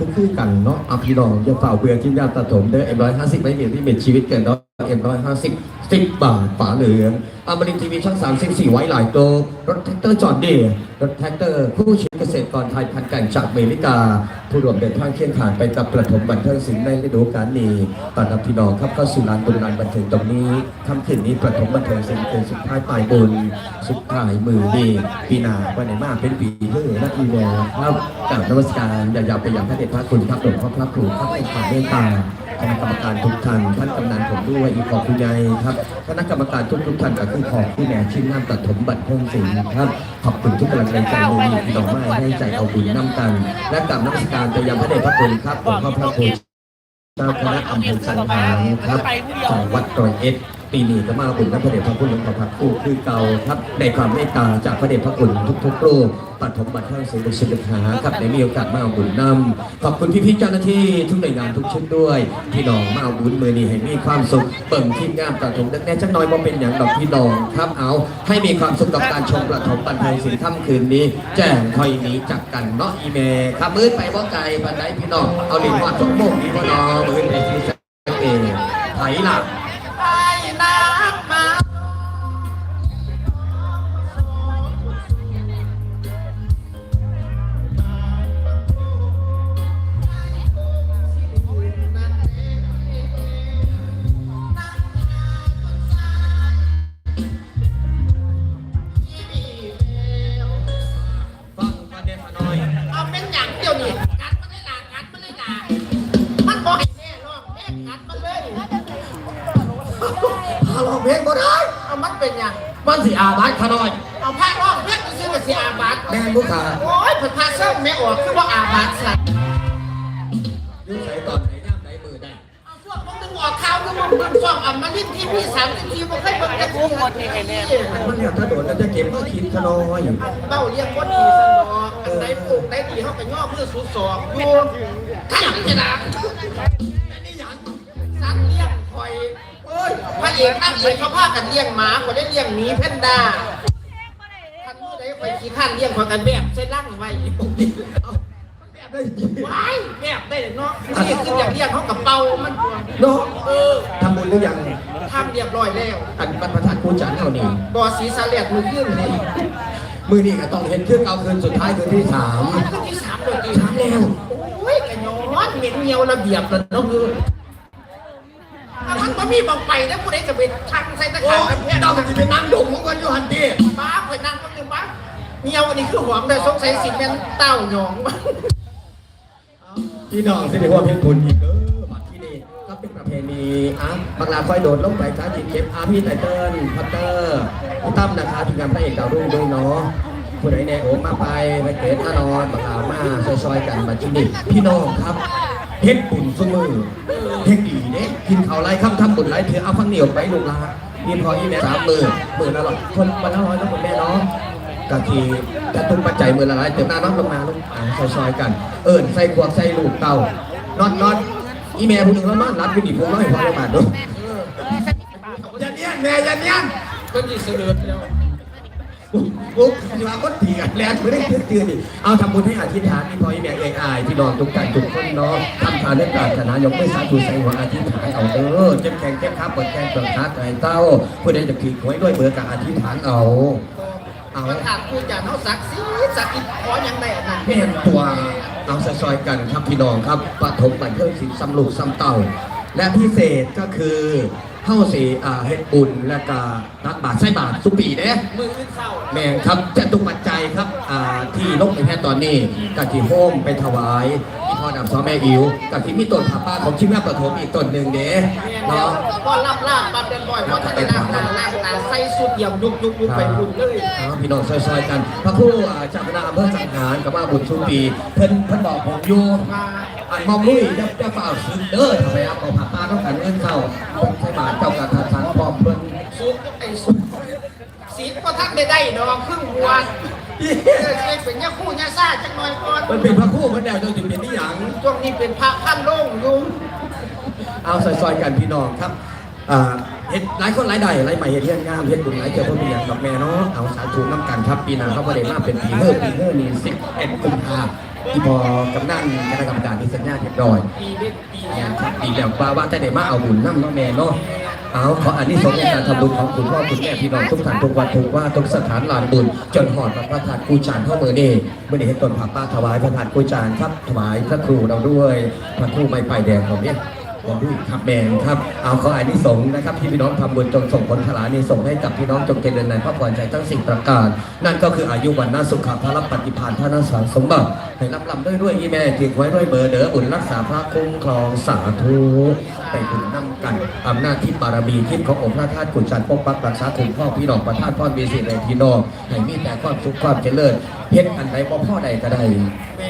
คือคือกันเนาะอภิร้องอย่าฝ่าเบื่อที่ญาติถมเด้อเอ็มร้อยห้าสิบไม่เห็นที่เป็นชีวิตเกินเนาะเอ็มร้อยห้าสิบสิบบาทฝาเหลืองอมรินทีวีช่องสามสิบสี่ไว้หลายโตวรถแท็กเตอร์จอดเดย์รถแท็กเตอร์ผู้ช เกษตรกรไทยพันธุ์แก่นจากเมริกา ผู้ร่วมเดินทางเคียงข่านไปกับประถมบันเทิงศิลป์ในฤดูกาลนี้ตอนรับพี่น้องครับเข้าสู่ลานบุญลานบันเทิงตรงนี้ค่ำคืนนี้ประถมบันเทิงศิลป์เป็นสุดท้ายปลายบุญสุดท้ายมือดีปีหนาวันไหนมากเป็นปีเพื่อนักอีเวลครับกราบนมัสการอย่ายาวไปอย่างพระเดชพระคุณพระหลวงพ่อพระครูพระองค์เมตตา คณะกรรมการทุกท่านท่านกำนันผมด้วยอีกขอบคุณใหญ่ครับคณะกรรมการทุกทุกท่านกับคุณขอบผู้แหน่ชิ้นน้ำตัดถมบัตรเพิ่มสินครับขอบคุณทุกกำลังใจใจมือดีพี่น้อมาให้ใจเอาบุญน้ำกันและกราบนมัสการไปยังพระเดชพระคุณครับหลวงพ่อพระคุณเจ้าคณะอำเภอสันหางครับของวัดตรอยเอ็ด ปีนี้ก็มาบุญพระเดชพระคุณหลวงพ่อพระครูคือเก่าครับในความเมตตาจากพระเดชพระคุณทุกๆรูปปัถมบัตรเท่าสิ่งศักดิ์สิทธิ์หาครับในมีโอกาสมาเอาบุญนำขอบคุณพี่ๆเจ้าหน้าที่ทุกหน่วยงานทุกชุดด้วยพี่น้องมาเอาบุญมือนี้ให้มีความสุขเบิ่งทีมงานประถมดังแน่จักน้อยว่าเป็นอย่างดอกพี่น้องครับเอาให้มีความสุขกับการชมประถมบันเทิงศิลป์ค่ำคืนนี้ แจ้งคอยหนี้จากกันเนาะอีเมลครับมืดไปว่ไกลปันไดพี่น้องเอาหลินว่าจงโมกนี้พ่อน้องมืดไปที่เองไถหลัก ลองเพลงบ่ได้เอามันเป็นอย่างมันสิอาบานขาน้อย เอาผ้าร้องเพื่อนซื้อมาเสียอาบัตแม่นลูกค้าโอ้ยเพิ่นพาเสื้อแม่ออกคือว่าอาบัตสัตว์ยุ่งใส่ตอนไหนน้ำไหนมือได้เอาช่วงพวกนึงออกข่าวนึงมันมันฟ้องอะมันลิ้นที่พี่สามที่พี่บ่เคยเบิ่งแต่กูหมดนี่ไงแม่มันเนี่ยถ้าโดดแล้วจะเก็บก็คิดขาน้อยเบ้าเลี้ยงบ่ดีสันดอกอันไหนปลูกไหนดีเฮาก็ย่อมือสุดศอกอยู่ถ้าหยังจะด่านี่หยังสัตว์เลี้ยงคอยโอ้ยพ ระเอกนั่งเลยเขาพากันเลี้ยงหมาคนได้เลี้ยงหมีแพนด้าท่านผู้ใดไปขี้ข้านเลี้ยงของกันแบบใส่ร่างไว้แบบได้ยินว้ายแบบได้เนาะนี่คืออยากเลี้ยงเขากับเป่ามันตัวเนาะเออทำบุญหรือยังทำเรียบร้อยแล้วอันบรรพทัดผู้จัดเท่านี้บอสีสาเลียดมือขึ้นเลยมือนี่ก็ต้องเห็นเครื่องเอาคืนสุดท้ายคืนที่สามขึ้นที่สามเลยที่สามแล้วโอ้ยกระย้อนเหม็นเงียวระเบียบแล้วเนาะคือ มันบ่มีบอกไปแล้วผู้ใดจะไปทางใส่ตะโอ้ขายกันแพทย์ต้องจะไปนั่งดงของกันอยู่หันดีบ้าไปนั่งมันเลยบ้าเงียวอันนี้คือหวงเลยสงสัยสิเป็นเต้าหยองบ้าพี่น้องสิเรียกว่าเพชรคุณอีกเด้อบัดที่นี่ก็เป็นประเพณีอะบางลาค่อยโดดลงไปจ้าจิตเก็บอาพี่ไตเติ้ลพัตเตอร์พี่ตั้มนะคะทีมงานพระเอกดาวรุ่งด้วยเนาะผู้ใดแน่โอ้มาไปไปเกตมานอนบางลามาซอยๆกันมาที่นี่พี่น้องครับ เพชรบุญสมือเพชรดีเด้กินข้าวไรค่ำทำบุญไรเถือเอาฟังเหนียวไปลูกลานี่พออีแม่สามหมื่นหมื่นละร้อยคนวันละร้อยแล้วคนแม่เนาะกะทีกระตุ้นปัจจัยมือละลายเติมหน้าน้องลงมาลูกอ่าซอยๆกัน เอิญใส่ขวดใส่ลูกเต่านอนนอนอีเมลผู้หนึ่งแล้วนอนรับวิดีโอร้อยพอประมาดูอย่าเนี้ยแม่อย่าเนี้ยก็ดีเสลือแล้ว ปุ๊บที่ว่าก็เถียงแล้วไม่ได้ตื่นตื่นดิเอาทำบุญให้อธิษฐานที่พออีเมลเอไอที่นอนทุกการทุกคนเนาะทำทานด้วยการชนะยกไม่สาธุใส่หัวอธิษฐานเอาเออเจ็บแขงเจ็บขาปวดแขงปวดขาไก่เต้าผู้ใดจะขีดหวยด้วยเบอร์การอธิษฐานเอาเอามันขาดจานเขาสักซีสักอีกขอยังไงนั่นเพียงตัวเอาซอยกันครับพี่น้องครับปฐมบันเทิงศิลป์ซ้ำลูกซ้ำเต่าและพิเศษก็คือ เฮ้าสีอ่าเฮ็ดบุญและก็ตักบาทใส่บาทสุปีเด้มือขึ้นเศร้าแม่งครับจะตุกปัจจัยครับอ่าที่ลงในแค่ตอนนี้กับที่โฮมไปถวายที่พ่อดำซ้อแม่อิ๋วกับที่มีต้นผาป้าของชิมแม่ประถมอีกต้นหนึ่งเด้เนาะเนาะก็รับลาบบัดเดินบ่อยเพราะท่านได้ลาบตาลาบตาใส่สุดเยี่ยมยุกยุกยุกไปบุญเลยเอาพี่น้องซอยๆกัน พระครูอ่าเจ้าคณะอำเภอสังหารกับว่าบุญชุมปีเพิ่นเพิ่นบอกผมอยู่มา อันมอมลุยจะจะฝ่าสืบเด้อทำไมเอาเอาผักปลาต้องกันเงินเข้าใช้บาทเจ้ากับทานสันพร้อมเพิ่นสุดไอ้สุดสีก็ทักได้ได้ดอกครึ่งหัวเออใช่เป็นเนี่ยคู่เนี่ยซ่าจังหน่อยก่อนมันเป็นพระครู่มันแดวจนถึงเป็นที่หยังช่วงนี้เป็นพระพันโล่งอยู่เอาซอยๆกันพี่น้องครับอ่าเห็นหลายคนหลายใดหลายใหม่เห็นเรื่องงามเห็นบุญหลายเจอพ่อมีอย่างกับแม่เนาะเอาสาธุน้ำกันครับปีหน้าเขาประเด็นมาเป็นปีเฮอร์ปีเฮอร์นี่สิบเอ็ดกุมภา ที่พอกำนันคณะกรรมการที่สัญญาเรียบร้อยปีเด็ดปีเนี้ยอีกแบบว่าว่าแต่ได้มาเอาบุญน้ำเน้องแม่เนาะเอาขออันนี้สงในการทำบุญของคุณพ่อคุณแม่พี่น้องทุกท่านทุกวันทุกว่าทุกสถานลานบุญจนหอดพระธาตุกูจานเข้ามือนี่เมื่อได้เห็นต้นผักป้าถวายพระธาตุกูจานครับถวายพระครูเราด้วยพระครูไม่ไปแดงผมเนี่ย ผมด้วยครับแมนครับ เอาขออันนี้สงส์นะครับที่พี่น้องทำบุญจงส่งผลพลานี้ส่งให้กับพี่น้องจงเจริญในพระพรใจทั้งสิ่งประการ นั่นก็คืออายุวันนาสุขภาพรับปฏิภาณท่านาสารสมบัติให้รับลำด้วยด้วยอีแม่ถึงไว้ด้วยเบอร์เดอบุญรักษาพระคุ้มครองสาธุไปถึงน้ำกันอำนาจที่บารมีที่ขององค์พระธาตุขุนชันปกปักรักษาคุ้มครอพี่น้องประทานพ่อมีสิ่งใดพี่น้องให้มีแต่ความสุขความเจริญเฮ็ดอันใดบ่พ่อใดก็ได้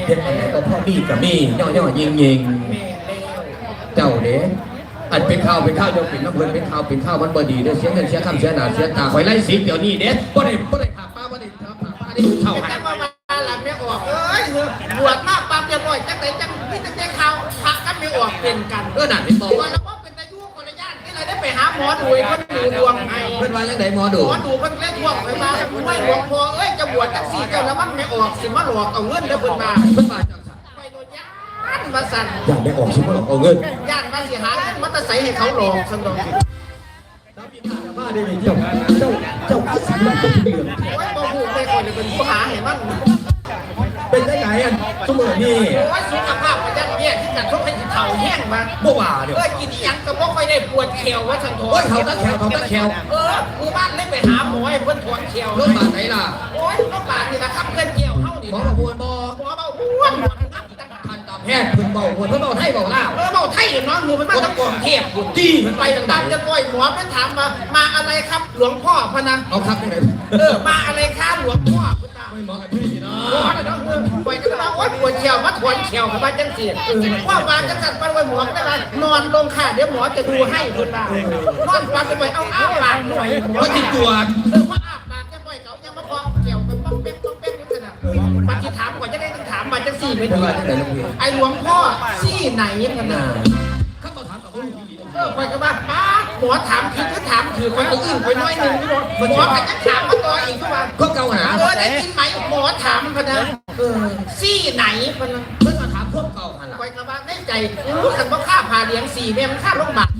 เฮ็ดอันใดบ่พ่อมีก็มีย่อย่อยิงยิง เร็วเจ้าเด้อันเป็นข้าวเป็นข้าวโยมเป็นน้ำเงินเป็นข้าวเป็นข้าวมันบ่ดีเด้อเสียเงินเสียคำเสียหนาเสียตาไว้ไล่สิเดี๋ยวนี้เด้บ่ได้บ่ได้ผ่าป้าบ่ได้ผ่าป้าได้เท่าแต่หันว่ามาหลังไม่ออกเอ้ยบวชมาปั๊บเรียบร้อยจังไหนจังนี่จะแจ้งข่าวพักกันไม่ออกเป็นกันเออนั่นเป็นบอกตัวว่าแล้วก็เป็นอายุคนละย่านนี่เลยได้ไปหาหมอดูเพิ่นดูดวงให้เพิ่นว่าจังไดหมอดูหมอดูเพิ่นเล่นทวงไปมาไม่หลวงพ่อเอ้ยจะบวชจังสี่เจ้าแล้วมันไม่ออกสิมาหลอกเอาเงินเด้อเพิ่นมาเพิ่นว่าจังซั่น ไปโดนย่าน มาสั่นอยากได้ออกสิบ่เอาเงินย่านมาสิหาเงินมาแตะใสให้เขาหลอกซั่นดอกมาได้เจ้าเจ้าเจ้าคือสิมันเป็นเดือนโอ้ยบ่ฮู้ได้คนเป็นผู้หาให้มันเป็นจังไดอันซุมื้อนี้โอ้ยสุขภาพมันจะแย่ที่กันทุกให้สิเฒ่าแห้งมาบ่ว่าเด้อเอ้ยกินอีหยังก็บ่ค่อยได้ปวดแขวว่าซั่นโถโอ้ยเขาตะแควเขาตะแควเออหมู่บ้านเลยไปหาหมอให้เพิ่นถอนแขวโรงพยาบาลไหนล่ะโอ้ยโรงพยาบาลนี่นะครับเพิ่นเกี่ยวเฮานี่หมอนะประมวลบ่หมอเบาอ้วน หมอนักอีกต่างหากทันตแพทย์เพิ่นเบาเพิ่นเพิ่นเบาไทยเบาลาวเออเบาไทยเนาะหนูมันมาจากกรุงเทพอยู่จี้มันไปไปจังไดตามจะปล่อยหมอไปถามมา มาอะไรครับหลวงพ่อพะนะเอาครับจังไดเออมาอะไรครับหลวงพ่อพะนะไม่เหมาะกับพี่เนาหมอะน่ะเนาะเออไปก็มาโอ๊ยปวดแขวมาถอนแขวกับมาจังซี่เออว่ามาจังซั่นไปไว้หมอได้ว่านอนลงค่ะเดี๋ยวหมอจะดูให้เพิ่นว่านอนฟังไปเอาอ้าปากหน่อยหมอว่าสิตรวจเออว่า ไม่เพิ่นดีว่าจังไดลูกพี่ไอหลวงพ่อสี่ไหนกันนะเขาบอกถามกับผู้ดีเออไปก็ว่าป้าหมอถามคือก็ถามถือคนอื่นไปน้อยหนึ่งพี่น้องหมอก็จะถามมาต่ออีกทุกวันก็เกาหาเออได้ยินไหมหมอถามกันนะเออสี่ไหนกันนะเพิ่นมาถามพวกเก่าหันล่ะไปก็ว่าได้ใจรู้กันว่าค่าผ่าเลี้ยงสี่แม่มันค่าโรงพยาบาล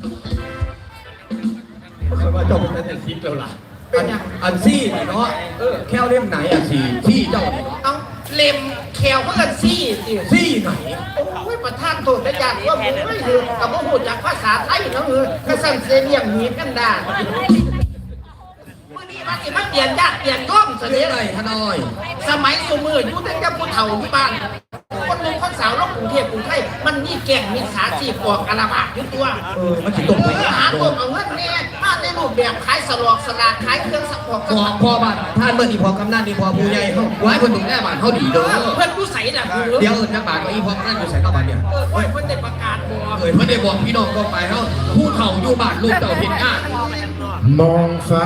เพิ่นว่าเจ้าเป็นแต่คิดแล้วล่ะเป็นหยังอันซี่นี่เนาะเออแค่เล่มไหนอะซี่ที่เจ้านี่เนาะเอา เล็มแขวเพื่อนสี่สิซี่ไหนโอ้ยประธานโทษได้ยากว่ามึงไม่คือกับว่าหูจากภาษาไทยนะมือกระสันเสียเลี่ยงหนีกันได้ มื่อนี้มาสิมาเปลี่ยนญาติเปลี่ยนย่อมเสเรียจกอะไรฮะน้อย สมัยสมืออยู่ตั้งแต่ผู้เฒ่าที่บ้าน คนหนึ่งคนสาวลงกรุงเทพกรุงไทยมันมีแก่งมีขาสีปอกกะลาบาดอยู่ตัวเออมันสิตรงไปหาตัวเอาเงินแน่มาในรูปแบบขายสลอกสลากขายเครื่องสักปอกพอพอบ้านท่านเมื่อนี่พอกำนันนี่พอผู้ใหญ่เฮาไว้คนถึงแน่บ้านเฮาดีเด้อเพื่อนผู้ใส่น่ะคือเดี๋ยวเอิ้นจักบาทว่าอีพอกำนันอยู่ไสเนาะบ้านเนี่ยเออเพื่อนเพื่อนได้ประกาศบอกเอ้ยเพิ่อนได้บอกพี่น้องก็ไปเฮาผู้เฒ่าอยู่บ้านลูกเต่าเฮ็ดงามองฟ้า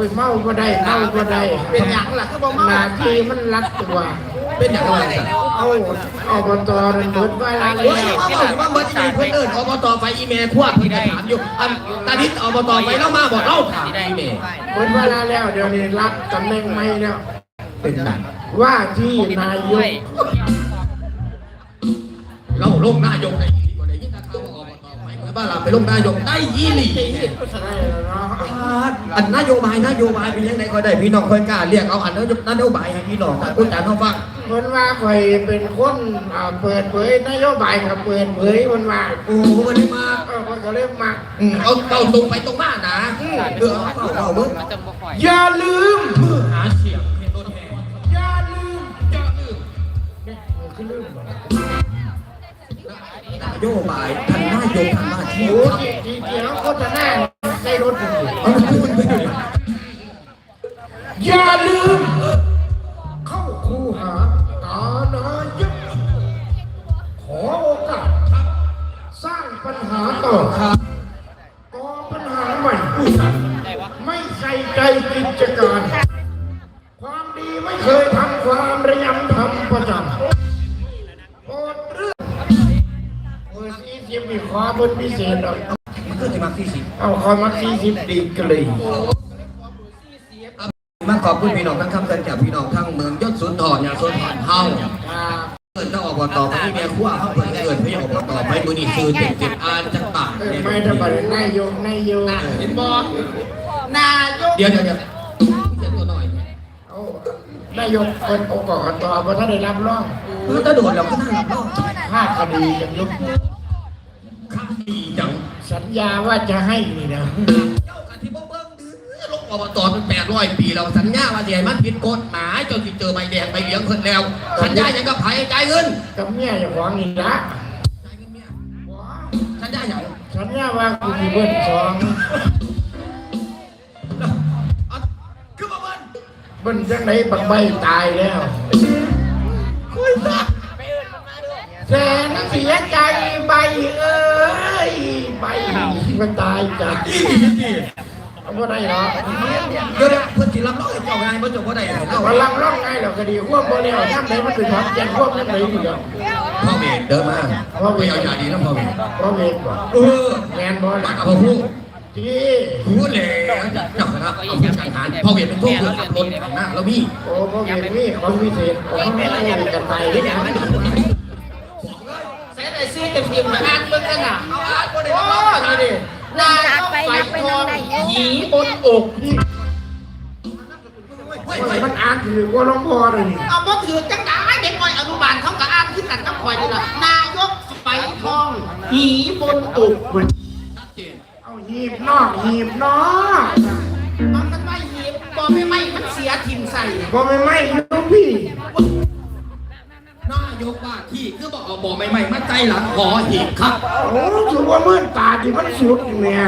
อ้ยเมาก็ได้เมาก็ได้เป็นอย่างล่ะคือบ่เมาหน้าที่มันรัดตัว เป็นอย่างไรสันเอาอบตมันเบิดเวลาแล้โอ้ยวว่าบอกว่าเบิดอีเพิ่นเอิ้นอบตไฟอีเมลควบเพิ่นจะถามอยู่อันตานิดอบตไฟแล้วมาบอกเล่าถามอีเมลเบิดเวลาแล้วเดี๋ยวนี้รับตำแหน่งใหม่แล้ว เป็นหนังว่าที่นายกเราลงนายกได้อีหลีบ่ได้ยินแต่ข่าวว่า อบตไฟเมื่อบ้านเราไปลงนายกได้อีหลีใช่แล้วเนาะอันนโยบายนโยบายเป็นยังไงก็ได้พี่น้องค่อยกล้าเรียกเอาอันนโยบายให้พี่น้องคุณจานเขาฟังคนว่าข่อยเป็นคนอ่าเปิดเผยนโยบายกับเปิดเผยคนว่าโอ้โหวันนี้มาเออมันก็เลยมาอืมเอาเอาตรงไปตรงมานะเออเอาเอาเอามึงอย่าลืมหาเสียงเห็นตัวแทนอย่าลืมจะลืมคือลืมบ่นโยบาย ทันหน้ายกทันหน้าที่โอ้ครับที่ที่ที่แล้วโฆษณาในรถผม ดีกรีมาขอบคุณพี่น้องทั้งคำสัญญาพี่น้องทั้งเมืองยศสุนทรยาสุนทรเฮาเกิดต้องออกต่อไปที่แม่ขั้วเขาเปิดเกิดพี่ออกต่อไปมือนี่คือเจ็ดเจ็ดอ่านจังต่างเอ้ยไม่ธรรมดานายโยกนายโยกเห็นบ่นายกเดี๋ยวเดี๋ยวเดี๋ยวเดี๋ยวนายกเป็นองค์กรต่อเพราะถ้าได้รับร้องเออตะโดดเราก็นั่งรับร้องห้าคดีกันยุบข้าดีจังสัญญาว่าจะให้นี่นะ อลงอบตเป็นแปดร้อยปีเราสัญญาว่าเดี๋ยวมันผิดกฎหมายจนสิเจอใบแดงใบเหลืองเพิ่นแล้ว สัญญาอย่างกับไผจ่ายเงินกับเมียอย่าหวังนี่ละจ่ายเงินเมียสัญญาอย่างสัญญาว่ากูมีเบิ้ลสองเอาคือบ่เบิ้ลเบิ้ลจังไหนบักใบตายแล้วคุยซะแสนเสียใจใบเอ้ยใบมันตายจากเอา บ่ได้หรอกเดี๋ยวเดี๋ยวเพิ่นสิรับรองให้เจ้าไงบ่จบบ่ได้ให้เอาเรากำลังร้องไงหรอกคดีควบบ่แล้วย่ำไหนมันเป็นความแจ้งควบยังไงอยู่เดียวพ่อเมธเดินมาพ่อเมธเอาอย่าดีนะพ่อเมธเพราะเวรบ่เออแมนบ่มาล่ะกับพ่อผู้ที่ผู้แล้วเจ้าคณะเอาผู้การทหารพ่อเมธเป็นพวกเรือขับรถข้างหน้าแล้วมีโอ้เพราะเวรนี่ของพิเศษของไม่ได้กันไปด้วยกันเสร็จไอ้ซี่เต็มพิมพ์อ่านเบิ่งกันน่ะเอาอ่านบ่ ได้โอ้รับรองนี่ดินายกไฟทองหีบนอกนี่เฮ้ยเฮ้ยมันอ่านถือว่าหลวงพ่อเลยนี่เอาบ่ถือจังได้เด็กน้อยอนุบาลเขาก็อ่านขึ้นกันกับข่อยนี่ล่ะนายกไฟทองหีบนอกชัดเจนเอาหีบนอกหีบนอกเอามันไม่หีบบ่ไม่ไม่มันเสียทิมใส่บ่ไม่ไม่ลูกพี่ นายกว่าที่คือบอกเอาบอกใหม่ๆมาใจหลังขอหีบครับ โอ้ถือว่ามื่นตาที่มันสุดเนี่ย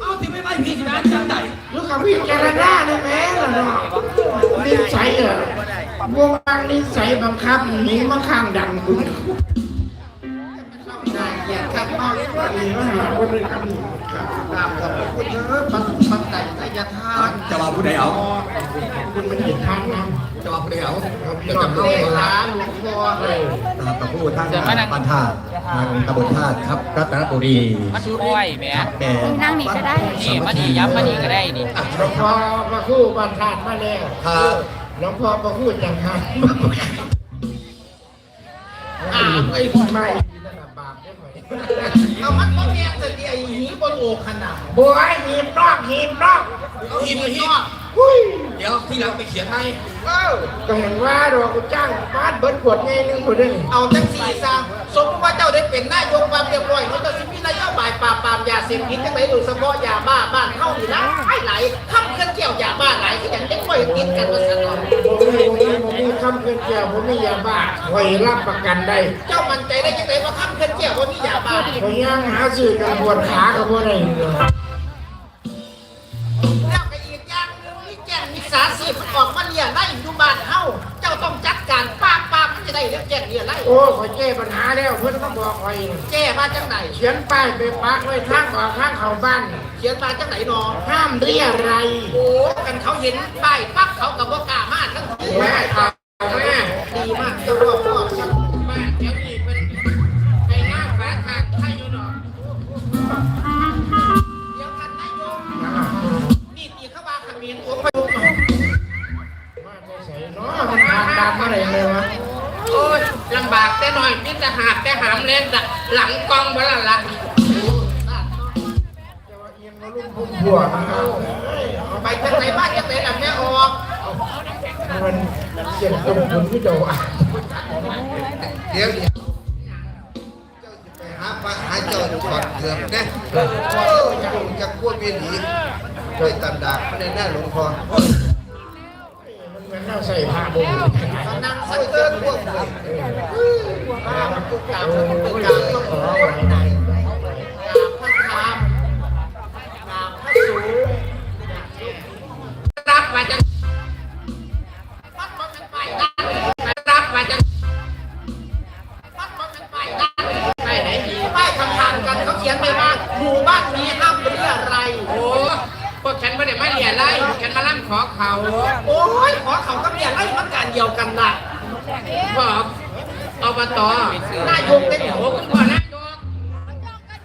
เอาที่ไม่ไม่พี่สินะจังไดลูกกับพี่เจารณาได้ไหมล่ะเนาะนิสัยอะวงวางนิสัยบังคับหนีมาข้างดังคุณน่าเกลียดครับมากวันนี้มาหาคนเป็นคำนี้ครับตามกับคุณเด้อบังบังใจใจยทานจะมาผู้ใดเอาคุณเป็นเหตุการณ์นะ จะมาผู้ใดเอาพี่จะน้องจำเลเล่ขละหาหลวงพ่อเลยนะครับกับผู้ท่านปันธาตุทางตำบลธาตุครับรัตนบุรีมันอ้อยแหม่แม่นั่งนี่ก็ได้นี่มานี่ย้ำมานี่ก็ได้นี่หลวงพ่อมาคู่บ้านธาตุมาแล้วครับหลวงพ่อมาคู่จังหันอ่าไม่ไม่บาปได้ไหมเอามันบ่แม่นแต่ที่ไอ้หีบนอกขนาดบัวหีบนอกหีบนอกเอาหีบมาหีบอุ้ย เดี๋ยวที่หลังไปเขียนให้ เอ้าก็เห็นว่าดอกกูจ้างบ้านเบิดขวดไงนึงคนนึงเอาจังสีซะสมมติว่าเจ้าได้เป็นนายกความเรียบร้อยมันก็สิมีนโยบายปราบปรามยาเสพติดจังได๋โดยเฉพาะยาบ้าบ้านเฮานี่นะหลายหลายคำเคลื่อนเกี่ยวยาบ้าหลายคืออย่างเด็กน้อยกินกันว่าซั่นเนาะผมมีผมมีผมมีคำเกินเกี่ยวผมมียาบ้าคอยรับประกันได้ เจ้ามั่นใจได้จังไดว่าคำเคลื่อนเกี่ยวว่ามียาบ้าคอยย่างหาสื่อกับปวดขากับปวดอ แจ้งมิจฉาชีพมันออกมาเลี้ยไล่อยู่บ้านเฮาเจ้าต้องจัดการปราบปรามมันจะได้เรื่องแจ้งเลี้ยไล่โอ้คอยแก้ปัญหาแล้วเพื่อนต้องบอกคอยแก้มาจังไหนเขียนป้ายไปปักไว้ทางออกทางเข้าบ้านเขียนมาจังไหนนอห้ามเรียอะไรยโอ้กันเขาเห็นป้ายปั๊บเขากับว่ากล้ามาทั้งทีแม่ข่าวแม่ดีมากเจ้ากแต่หน่อยนี่จะหาบแต่หามเล่นจะหลังกองบ่ละละจะว่าเอียงมาลุ่มพุ่มพัวนะครับไปจังไหนบ้านจังไหนล่ะแม่ออกมันเสียงตรงผมที่เจ้าอะเดี๋ยวเดี๋ยวเจ้าจะไปหาปะหาเจ้าถอดเกือบนะเออจะจะกลัวเมียหนีด้วยตันดาบไม่ได้แน่หลวงพ่อมัน เหมือนเราใส่ผ้าโบกนั่งใส่เสื้อพวกเลยกราบกราบกาบต้องขอไหว้ไหนกาบพระธรรมกราบพระสูงรับมาจังพัดมาเป็นไปนั่นรับมาจังพัดมาเป็นไม่ไหนดีป้ายคำกันเขาเขียนไปว่าหมู่บ้านนี้ห้ามเรียอะไร โอ้พวกฉันไม่ได้มาเรียไรฉันมาล่ำขอเขา โอ้ยขอเขาก็เรียนไล่มันการเดียวกันนะ บอกอบตนายกได้เหรอโอ้คุณพ่อนายก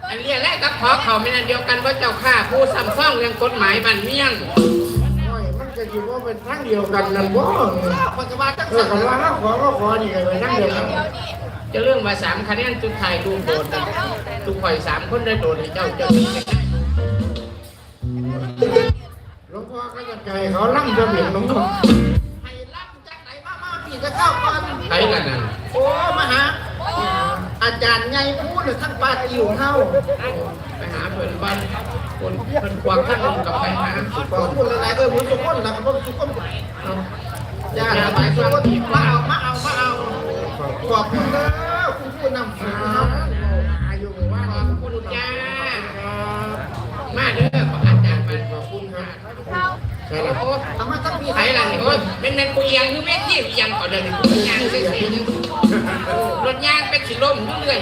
อันเรียนแรกกับขอเขาไม่นันเดียวกันว่าเจ้าข้าผู้ซ้ำซ่องเรื่องกฎหมายบันเมี่ยงโอ้ยมันจะอยู่ว่าเป็นทั้งเดียวกันนั่นบ่ปัจจุบันจังเอสัอนคำว่าเราขอก็ขอนี่ไงเป็นทั้งเดียวกันจะเรื่องมาสามคะแนนจุดถ่ายรูปโดดทุกข่อยสามคนได้โดดให้เจ้าเจ้ามีได้หลวงพ่อก็จะใจเขาล่ำจะเบียงหลวงพ่อ ใครกันนั่นโอ้มาหาอาจารย์ไงพูดเลยทั้งปาติวเฮาไปหาเพื่อนบ้านคนเพื่อนควงท่านลงกับไปหาขอพูดหลายๆเออผมทุกคนนะผมทุกคนญาติหลายคนมาเอามาเอามาเอาขอบคุณนะคุณผู้นำฟ้าอายุว่าขอบคุณจ้ามาเด้อขออาจารย์มาขอบคุณค่ะ ใช่ละโอ้ทำมาตั้งปีไอ้ล่ะนี่โอ้ยเป็นแมนกูเอียงคือแม่ที่เอียงก่อนเดินกูยางเสียรถยางเป็นสิลมเรื่อย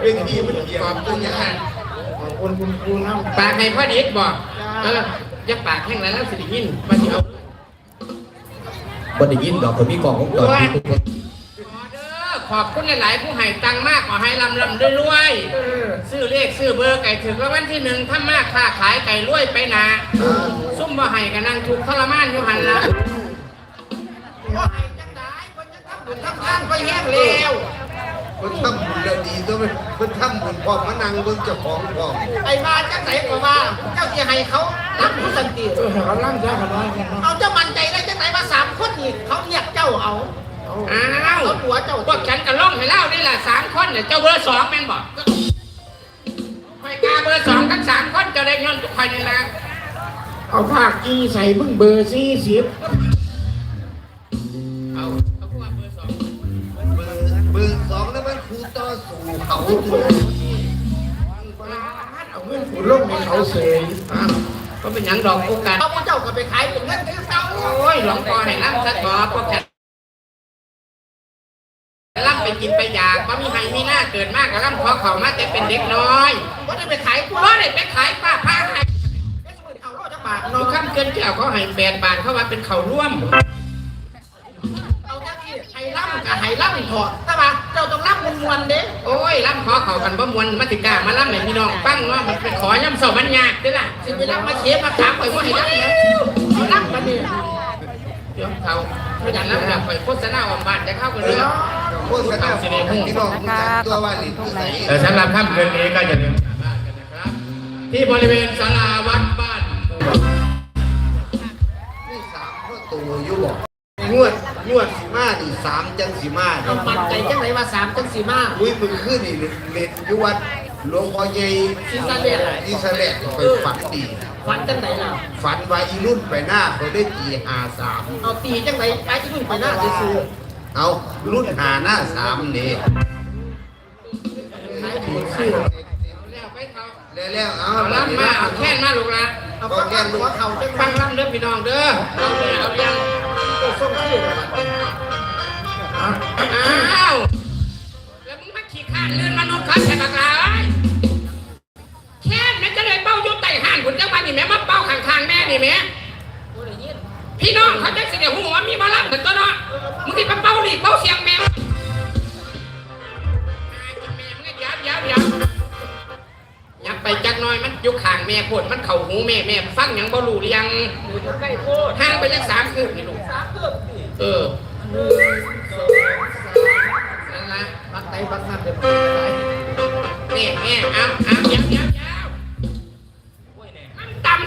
เป็นที่มันเกี่ยวขอบคุณค่ะขอบคุณคุณครูน้ำปากให้พ่อดิษบอกเอออย่าปากแห้งแล้วสิได้ยินมาสิเอาบันไดยินดอกผมมีกล่องของก่อนขอเด้อขอบคุณหลายๆผู้ให้ตังค์มากขอให้ลำลำรวยๆ ซื้อเลขซื้อเบอร์ไก่ถึงแล้ววันที่หนึ่งถ้ามากค่าขายไก่รวยไปนาซุ่มบ่ให้กันนั่งทุกข์ทรมานอยู่หันละว่าให้จังได้คนจะทำบุญทำทานไปแห้งแล้วคนทำบุญแล้วดีตัวมันคนทำบุญพอมานั่งเบิ่งเจ้าของพร้อมไอ้มาจังไหนก็ว่าเจ้าจะให้เขารับผู้สันติเออเขาล่ำจะขนาดนี้เอาเจ้ามันใจได้จังไหนมาสามคนนี่เขาเรียกเจ้าเอาอ้าวเขาหัวเจ้าพวกฉันก็ล่องให้เล่าได้ละสามคนเนี่ยเจ้าเบอร์สองแม่นบอก คอยกาเบอร์สองทั้งสามคนเจะได้เงินทุกคนนี่นะเอาผ้ากีใส่มึงเบอร์สี่สิบเอาเอาพวกเบอร์สองเบอร์เบอร์สองแล้วมันครูต่อสู่เขาตัวเอาเงินผูลงในเขาเสยอ้าวก็เป็นหยังดอกโอกาสเอาพวกเจ้าก็ไปขายเป็นเงินคือเก่าโอ้ยหลวงพ่อให้รับซะก่อนพวกฉัน รับไปกินไปอยากว่ามีใครมีหน้าเกิดมากกับรับขอเขามาแต่เป็นเด็กน้อยว่าได้ไปขายตัวเพราะได้ไปขายป้าผ้าให้เอาโลดจักบาทดูเนาะข้ามเกินแก้วเขาให้แปดบาทเข้าว่าเป็นเขาร่วมเอาจักที่ไห้ล่ำกับไห้ล่ำถอดแต่ว่าเจ้าต้องล่ำมวลๆเด้โอ้ยรับขอเขากันบ่มวนมาติก้ามารับให้พี่น้องฟังว่ามันเป็นขอย่ำเสามันยากเด้ล่ะสิไปล่ำมาเชฟมาถามไปว่าให้ล่ำนะเอาล่ำกันนี่เดี๋ยวเขา ไม่ดันรับแบบไปโฆษณาออกบ้านจะเข้ากันเรื่องโฆษณาพี่น้องรู้จักตัวว่าหลินที่ไหนแต่สำหรับค่ำคืนนี้ก็อย่าลืมกลับบ้านกันนะครับ ที่บริเวณศาลาวัดบ้านนี่สามพ่อตัวอยู่บอกงวดงวดสีมานี่สามจังสีมาเอาปันใจจังไหนว่าสามจังสี่มาอุ้ยมึงขึ้นนี่เล่นอยู่วัดหลวงพ่อใหญ่อิสราเอลอิสราเอลไปฝันดี ฝันจังไหนล่ะฝันว่าอีรุ่นไปหน้าเขาได้ตีหาสามเอาตีจังไหนไอ้ที่นุ่นไปหน้าซื้อเอารุ่นหาหน้าสามนี่ขายถูกซื้อแล้วไปเขาแล้วๆเอาเอาล้ำมาเอาแค่นมาลูกละเอาฟังกันหัวเข่าจังไหนฟังล้ำเด้อพี่น้องเด้อเอาเลยเอาเรียงส่งซื้ออ้าวแล้วมึงมาขี่ข้านเลื่อนมนุษย์ครับแขกกลาเอ้ย ติห่านคุณเจ้าบ้านนี่แม่มาเป้าข้างๆแม่นี่แม่พี่น้องเขาจะเสียหัวมีมาลับถึงตัวเนาะมึงที่มาเป้าหลีกเป้าเสียงแมวแม่มึงก็ยับยับยับยับไปจักหน้อยมันอยุคข้างแม่โพดมันเข่าหูแม่แม่ฟังหยังบ่รู้หรือยังห่างไปจักสามคืบนี่ลูกเออนั่นละบักไหนบักนั่นเดี๋ยวแม่แม่เอาเอาเดี๋ยวเดี๋ยว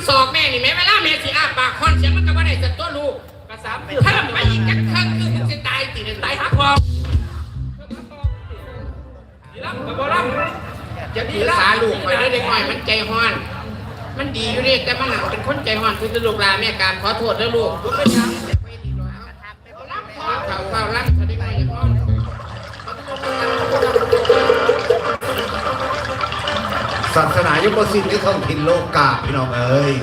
เดี๋ยวมันตำศอกแม่นี่แม่เวลาแม่สิอาปากคอนเสียงมันก็บ่ได้สตัวลูกกระสามไปเพิ่มไปอีกจักครั้งคือมึงตีเนี่ยตายหักคอรับกับบ่รับจะถือสาลูกไปได้เด็กน้อยมันใจฮ้อน มันดีอยู่นี่แต่มันหนักเป็นคนใจฮ้อนคือลูกลาแม่การขอโทษแล้วลูกลูกเป็นยัง ศาสนายุบสิ้นที่ท้องถิ่นโลกาพี่น้องเอ้ย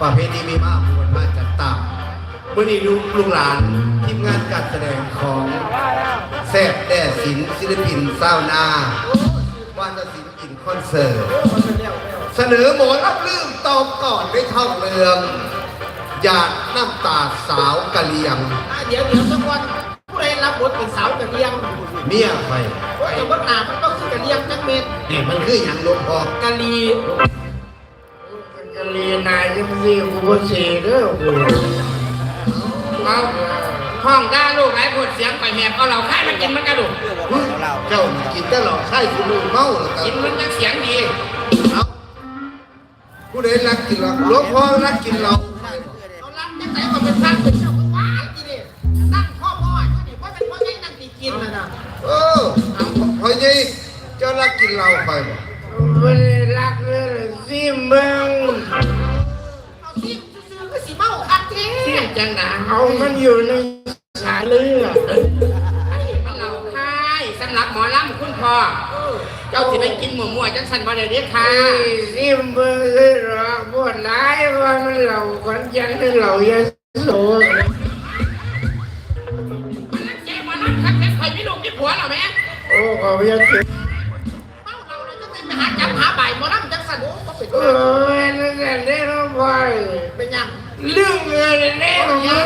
ประเพณีมีมากมวลมากจัดตามเมื่อนี้ลูกลูกหลานทีมงานการแสดงของแซบแด่ศิลป์ศิลปินเศร้าวนาวานศิลปินคอนเสิร์ตเสนอหมอรับลืมตอบก่อนด้วยท่องเรืองหยาดน้ำตาสาวกะเลียง เดี๋ยวเดี๋ยวสักวัน รับบทเป็นสาวกะเลียงเมียไปว่าแต่ว่าหนามันก็คือกะเลียงจังเม็ดนี่มันคืออย่างหลวงพ่อกะลีกะลีนายจะมาซีกูบ่ซีเด้อกูเอาห้องด่าลูกหลายคนเสียงไปแหบเอาเหล่าค่ายมากินมันกระดูกเจ้านี่กินแต่หลอกไส้คุณลูกเมาแล้วกักินนมันจะเสียงดีเอาผู้ใดรักกินเหล้าหลวงพ่อรักกินเหล้าเขารับจังไหนก็เป็นพันเป็นเจ้า ให้นั่งตีกินนะนะเออพอยี่เจ้ารักกินเหล้าไปบ่บ่ได้รักเลยซิมเบิ่งเอาซิมซื้อๆก็สิเมาคักเท่เสียงจังหนาเอามันอยู่ในสายเลือดมันเหล่าค่ายสำหรับหมอลำคุณพ่อเจ้าสิไปกินหมูมั่วจังสันบ่ได้เด้อค่ะไอ้ซิมเบิ่งเลยหรอกบ่หลายว่ามันเหล่าขวัญจันทร์ให้เหล่ายะโส ลูกมีผัวเหรอแม่โอ้ขอบยังถึงเมาเราเลยจะไปหาจับหาบ่ายหมอลำจังสันโอ้ก็เป็นเออนั่นแหละได้รับไปเป็นยังเรื่องเงินเนี่ยมันเยอะ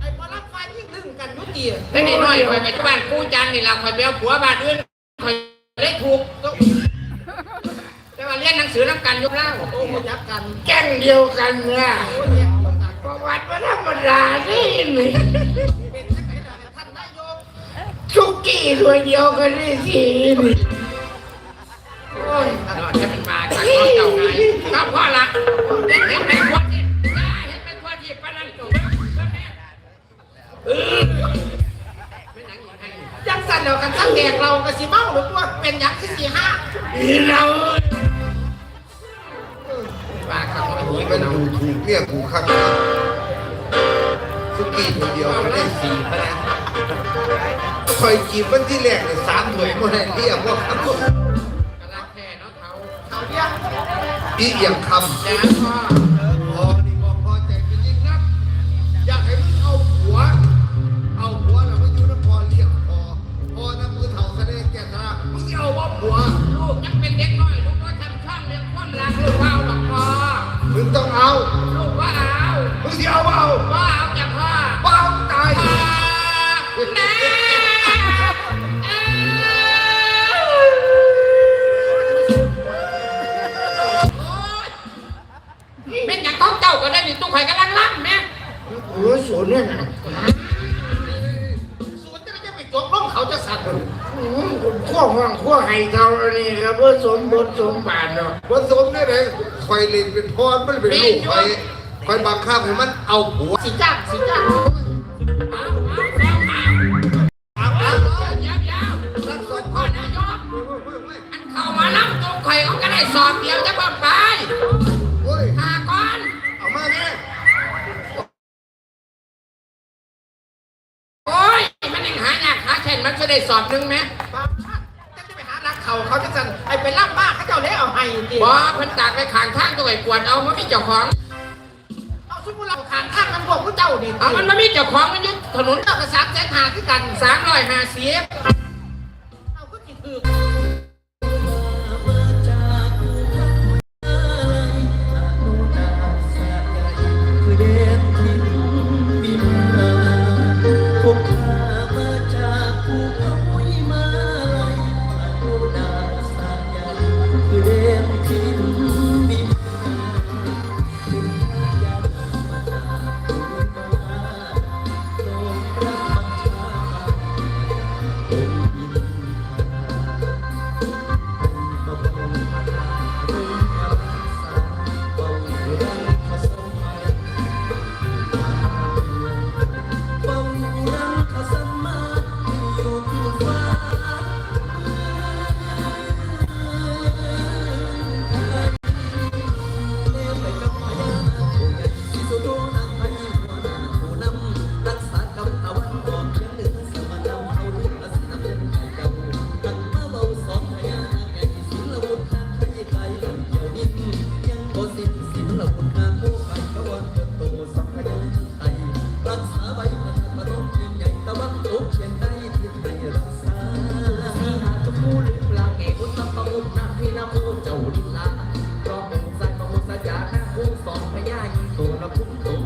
ไอ้หมอลำไฟยิ่งลึงกันอยุ่ดีแล้วนี่น้อยคอยไปที่บ้านกูจันนี่ล่ะคอยไปเอาผัวบ้านอื่นคอยได้ถูกแต่ว่าเรียนหนังสือน้ำกันยกเล่าโอ้โหยักกัน แก๊งเดียวกันเนี่ยโอ้ยเนี่ยต่างประวัติมันธรรมดานี่นี่ สุกี้ตัวเดียวกันสิโอ้ยตลอดจะเป็นมาจากน้องเจ้าไงก็พ่อละเห็นเป็นคนที่เห็นเป็นคนที่ปนันจงเออเป็นหนังอย่างนั้นจังสันเรากันทั้งแดกเราก็สิเมาหรือว่าเป็นหยังคือสี่ห้าเราว่าเขาไม่กูรู้เป็นนเอาดูถูกเนี่ยกูข้างสุกี้ตัวเดียวก็ได้สี่พะนะ คอยกินวันที่แรกเลยสามถ้วยบ่ได้เรียกว่าคำกะลักแค่เนาะเขาเขาเรียกอีเอียงคำจ้าพ่อพอนี่บอกพอใจเป็นยิ่งนัก อยากให้มึงเอาหัว เอาหัวแล้วมาอยู่น้ำพอเรียกพอพอน้ำมือเท่าแสดงแก่ตามึงจะเอาว่าหัวลูกยังเป็นเด็กน้อยลูกก็ทำช่องเลี้ยงความรักลูกว่าเอาหรอกพ่อมึงต้องเอาลูกว่าเอามึงจะเอาเอาว่าเอาจากพ่อเปล่าตายพ่อ ก็ได้นี่ตุ้งข่กำลังรับแม่โอ้ยสวนเนี่ยนะสวนจะไม่จะไปจบล้มเขาจะสั่นขั้วห้องขั้วไห้เท่านี้ครับว่าสมบทสมบาทเนาะผสมได้เลยคอยเล่นเป็นพรมันเป็นลูกคอยคอยบังคับให้มันเอาหัวสีจ้าสีจ้าเอาเอาเอาเอาเอาเดี๋ยวเดี๋ยวรักษาพ่อนายกอันเข้ามารับตุ้งข่อยเขาก็ได้สอบเดียวจะเปิ มันจะได้สอบหนึ่งไหมป้าจะไปหารักเขาเขาจะสั่นไอ้ไปล่ำบ้าเขาเจ้าเล่เอาให้ดิบอเพิ่นตากไปขางทางตัวไอ้กวนเอามันมีเจ้าของเอาสมมุติเราขานข้างกันพวกผู้เจ้าดิเอามันไม่มีเจ้าของมันอยึดถนนเจ้าก็สามแสนหาคือกันสามร้อยห้าสิบ ตัวละพุ่งตัว